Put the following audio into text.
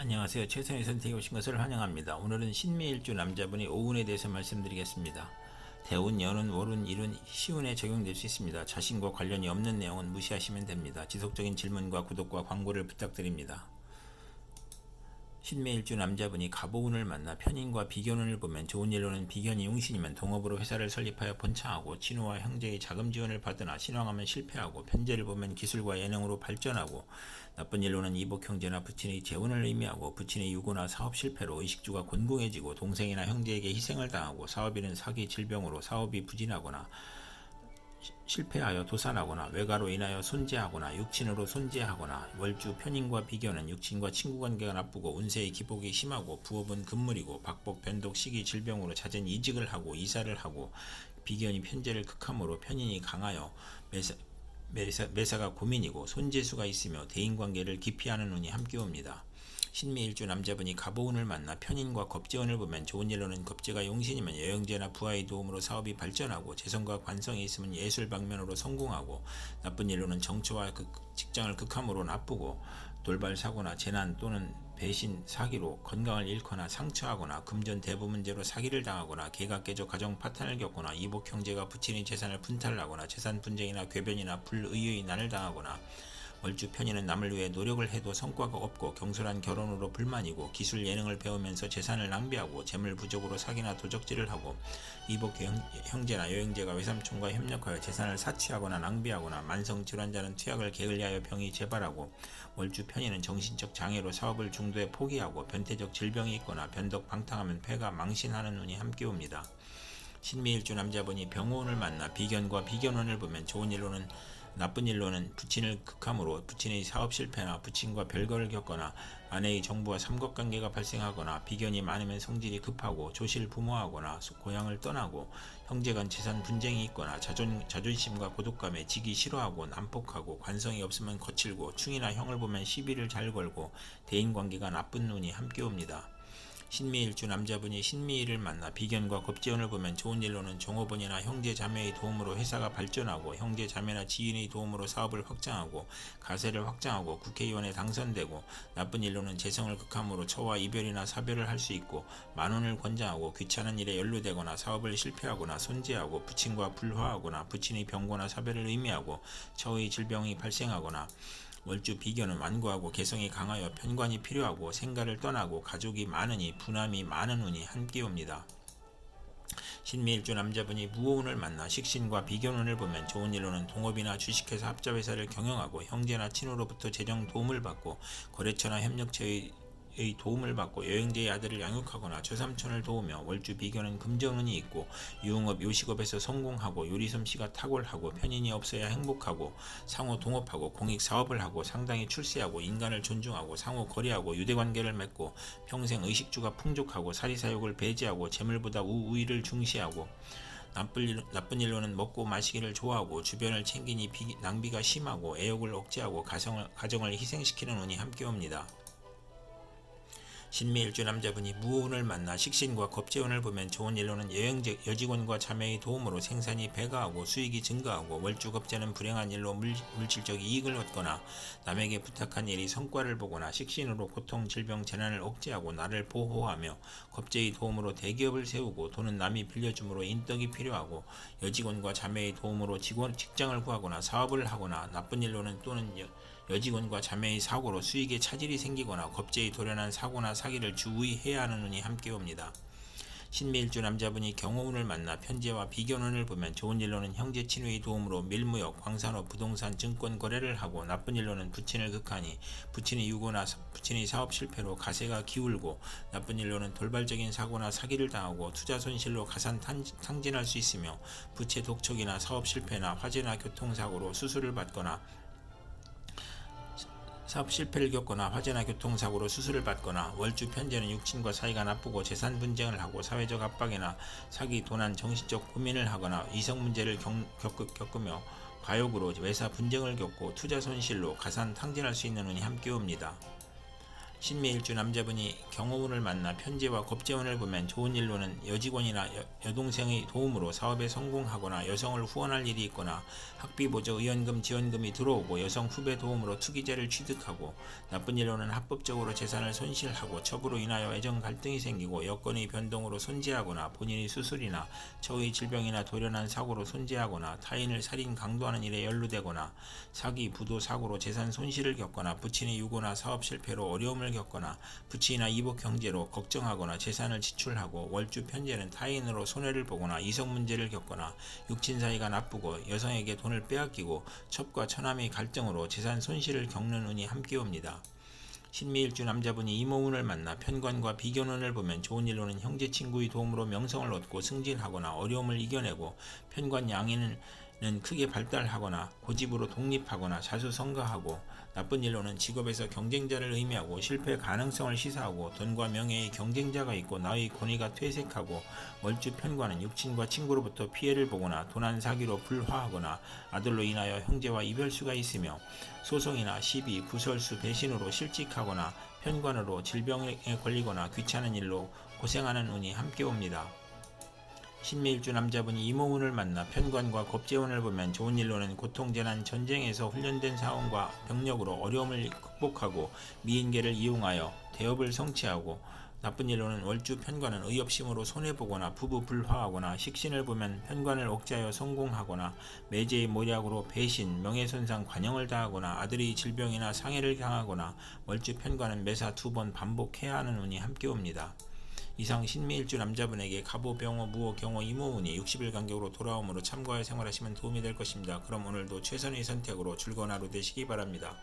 안녕하세요. 최선의 선택에 오신 것을 환영합니다. 오늘은 신미일주 남자분이 오운에 대해서 말씀드리겠습니다. 대운, 연운, 월운, 일운, 시운에 적용될 수 있습니다. 자신과 관련이 없는 내용은 무시하시면 됩니다. 지속적인 질문과 구독과 광고를 부탁드립니다. 신매일주 남자분이 가보운을 만나 편인과 비견운을 보면 좋은 일로는 비견이 용신이면 동업으로 회사를 설립하여 번창하고 친우와 형제의 자금 지원을 받으나 신왕하면 실패하고 편제를 보면 기술과 예능으로 발전하고 나쁜 일로는 이복 형제나 부친의 재혼을 의미하고 부친의 유고나 사업 실패로 의식주가 곤궁해지고 동생이나 형제에게 희생을 당하고 사업인은 사기 질병으로 사업이 부진하거나 실패하여 도산하거나 외가로 인하여 손재하거나 육친으로 손재하거나 월주 편인과 비견은 육친과 친구 관계가 나쁘고 운세의 기복이 심하고 부업은 금물이고 박복 변독 시기 질병으로 잦은 이직을 하고 이사를 하고 비견이 편제를 극함으로 편인이 강하여 매사, 매사, 매사가 고민이고 손재수가 있으며 대인관계를 기피하는 운이 함께 옵니다. 신미일주 남자분이 가보운을 만나 편인과 겁재운을 보면 좋은 일로는 겁재가 용신이면 여행제나 부하의 도움으로 사업이 발전하고 재성과 관성이 있으면 예술 방면으로 성공하고 나쁜 일로는 정처와 극- 직장을 극함으로 나쁘고 돌발 사고나 재난 또는 배신 사기로 건강을 잃거나 상처하거나 금전 대부 문제로 사기를 당하거나 개가 깨져 가정 파탄을 겪거나 이복 형제가 부친의 재산을 분탈하거나 재산 분쟁이나 궤변이나 불의의 난을 당하거나 월주 편인은 남을 위해 노력을 해도 성과가 없고 경솔한 결혼으로 불만이고 기술 예능을 배우면서 재산을 낭비하고 재물 부족으로 사기나 도적질을 하고 이복 형, 형제나 여행제가 외삼촌과 협력하여 재산을 사취하거나 낭비하거나 만성 질환자는 투약을 게을리하여 병이 재발하고 월주 편인은 정신적 장애로 사업을 중도에 포기하고 변태적 질병이 있거나 변덕 방탕하면 폐가 망신하는 운이 함께 옵니다. 신미일주 남자분이 병호운을 만나 비견과 비견운을 보면 좋은 일로는 나쁜 일로는 부친을 극함으로 부친의 사업 실패나 부친과 별거를 겪거나 아내의 정부와 삼각관계가 발생하거나 비견이 많으면 성질이 급하고 조실 부모하거나 소- 고향을 떠나고 형제간 재산 분쟁이 있거나 자존, 자존심과 고독감에 지기 싫어하고 난폭하고 관성이 없으면 거칠고 충이나 형을 보면 시비를 잘 걸고 대인관계가 나쁜 눈이 함께 옵니다. 신미일주 남자분이 신미일을 만나 비견과 겁재원을 보면 좋은 일로는 종업원이나 형제 자매의 도움으로 회사가 발전하고 형제 자매나 지인의 도움으로 사업을 확장하고 가세를 확장하고 국회의원에 당선되고 나쁜 일로는 재성을 극함으로 처와 이별이나 사별을 할 수 있고 만원을 권장하고 귀찮은 일에 연루되거나 사업을 실패하거나 손재하고 부친과 불화하거나 부친의 병고나 사별을 의미하고 처의 질병이 발생하거나 월주 비견은 완고하고 개성이 강하여 편관이 필요하고 생가를 떠나고 가족이 많으니 분함이 많은 운이 함께 옵니다. 신미일주 남자분이 무호운을 만나 식신과 비견운을 보면 좋은 일로는 동업이나 주식회사 합자회사를 경영하고 형제나 친구로부터 재정 도움을 받고 거래처나 협력처의 의 도움을 받고 여행제의 아들을 양육하거나 조삼촌을 도우며 월주 비견은 금정운이 있고 유흥업 요식업에서 성공하고 요리솜씨가 탁월하고 편인이 없어야 행복하고 상호 동업하고 공익 사업을 하고 상당히 출세하고 인간을 존중하고 상호 거래하고 유대 관계를 맺고 평생 의식주가 풍족하고 사리사욕을 배제하고 재물보다 우위를 중시하고 나쁜, 일, 나쁜 일로는 먹고 마시기를 좋아하고 주변을 챙기니 비- 낭비가 심하고 애욕을 억제하고 가정을, 가정을 희생시키는 운이 함께 옵니다. 신미일주 남자분이 무호운을 만나 식신과 겁재운을 보면 좋은 일로는 여행제 여직원과 자매의 도움으로 생산이 배가하고 수익이 증가하고 월주겁재는 불행한 일로 물, 물질적 이익을 얻거나 남에게 부탁한 일이 성과를 보거나 식신으로 고통 질병 재난을 억제하고 나를 보호하며 겁재의 도움으로 대기업을 세우고 돈은 남이 빌려줌으로 인덕이 필요하고 여직원과 자매의 도움으로 직원 직장을 구하거나 사업을 하거나 나쁜 일로는 또는 여, 여직원과 자매의 사고로 수익에 차질이 생기거나 겁재의 돌연한 사고나 사기를 주의해야 하는 운이 함께 옵니다. 신미일주 남자분이 경호운을 만나 편제와 비견운을 보면 좋은 일로는 형제 친구의 도움으로 밀무역, 광산업, 부동산, 증권 거래를 하고 나쁜 일로는 부친을 극하니 부친의 유고나 사- 부친의 사업 실패로 가세가 기울고 나쁜 일로는 돌발적인 사고나 사기를 당하고 투자 손실로 가산 탄- 탕진할 수 있으며 부채 독촉이나 사업 실패나 화재나 교통사고로 수술을 받거나 사업 실패를 겪거나 화재나 교통사고로 수술을 받거나 월주 편제는 육친과 사이가 나쁘고 재산 분쟁을 하고 사회적 압박이나 사기, 도난, 정신적 고민을 하거나 이성 문제를 겪, 겪, 겪으며 과욕으로 외사 분쟁을 겪고 투자 손실로 가산 탕진할 수 있는 운이 함께 옵니다. 신미일주 남자분이 경호운을 만나 편제와 겁재운을 보면 좋은 일로는 여직원이나 여, 여동생의 도움으로 사업에 성공하거나 여성을 후원할 일이 있거나 학비 보조 의원금 지원금이 들어오고 여성 후배 도움으로 투기자를 취득하고 나쁜 일로는 합법적으로 재산을 손실하고 첩으로 인하여 애정 갈등이 생기고 여건의 변동으로 손재하거나 본인이 수술이나 처의 질병이나 돌연한 사고로 손재하거나 타인을 살인 강도하는 일에 연루되거나 사기 부도 사고로 재산 손실을 겪거나 부친의 유고나 사업 실패로 어려움을 겪거나 부친이나 이복 형제로 걱정하거나 재산을 지출하고 월주 편제는 타인으로 손해를 보거나 이성 문제를 겪거나 육친 사이가 나쁘고 여성에게 돈을 빼앗기고 첩과 처남의 갈등으로 재산 손실을 겪는 운이 함께 옵니다. 신미일주 남자분이 이모운을 만나 편관과 비견운을 보면 좋은 일로는 형제 친구의 도움으로 명성을 얻고 승진하거나 어려움을 이겨내고 편관 양인 은 크게 발달하거나 고집으로 독립하거나 자수성가하고 나쁜 일로는 직업에서 경쟁자를 의미하고 실패 가능성을 시사하고 돈과 명예의 경쟁자가 있고 나의 권위가 퇴색하고 월주 편관은 육친과 친구로부터 피해를 보거나 도난 사기로 불화하거나 아들로 인하여 형제와 이별수가 있으며 소송이나 시비, 구설수, 배신으로 실직하거나 편관으로 질병에 걸리거나 귀찮은 일로 고생하는 운이 함께 옵니다. 신미일주 남자분이 이모운을 만나 편관과 겁재운을 보면 좋은 일로는 고통 재난 전쟁에서 훈련된 사원과 병력으로 어려움을 극복하고 미인계를 이용하여 대업을 성취하고 나쁜 일로는 월주 편관은 의협심으로 손해보거나 부부 불화하거나 식신을 보면 편관을 억제하여 성공하거나 매제의 모략으로 배신, 명예손상, 관영을 당하거나 아들이 질병이나 상해를 당하거나 월주 편관은 매사 두 번 반복해야 하는 운이 함께 옵니다. 이상 신미일주 남자분에게 갑오, 병호, 무호, 경호, 이모운이 60일 간격으로 돌아오므로 참고하여 생활하시면 도움이 될 것입니다. 그럼 오늘도 최선의 선택으로 즐거운 하루 되시기 바랍니다.